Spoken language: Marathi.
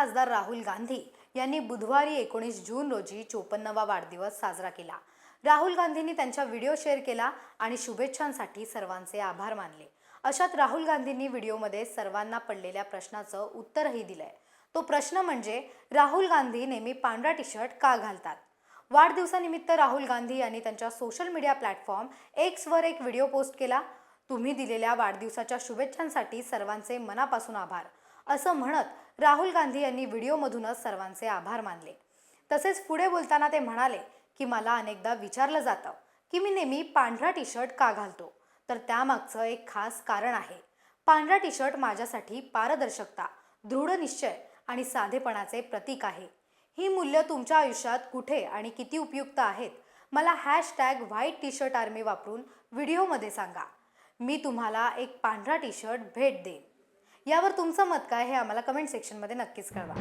खासदार राहुल गांधी यांनी बुधवारी एकोणीस जून रोजी चोपन्नवा वाढदिवस साजरा केला. राहुल गांधींनी त्यांचा व्हिडिओ शेअर केला आणि शुभेच्छांसाठी सर्वांचे आभार मानले. अशात राहुल गांधींनी व्हिडिओमध्ये सर्वांना पडलेल्या प्रश्नाचं उत्तरही दिलंय. तो प्रश्न म्हणजे राहुल गांधी नेहमी पांढरा टी शर्ट का घालतात? वाढदिवसानिमित्त राहुल गांधी यांनी त्यांच्या सोशल मीडिया प्लॅटफॉर्म एक्सवर एक व्हिडिओ पोस्ट केला. तुम्ही दिलेल्या वाढदिवसाच्या शुभेच्छांसाठी सर्वांचे मनापासून आभार. असं म्हणत राहुल गांधी यांनी व्हिडिओमधूनच सर्वांचे आभार मानले. तसेच पुढे बोलताना ते म्हणाले की मला अनेकदा विचारलं जातं की मी नेहमी पांढरा टी शर्ट का घालतो? तर त्यामागचं एक खास कारण आहे. पांढरा टी शर्ट माझ्यासाठी पारदर्शकता दृढ निश्चय आणि साधेपणाचे प्रतीक आहे. ही मूल्य तुमच्या आयुष्यात कुठे आणि किती उपयुक्त आहेत? मला hashtag white T shirt army वापरून व्हिडिओमध्ये सांगा. मी तुम्हाला एक पांढरा टी शर्ट भेट देईन. यावर तुमचं मत काय हे आम्हाला कमेंट सेक्शनमध्ये नक्कीच कळवा.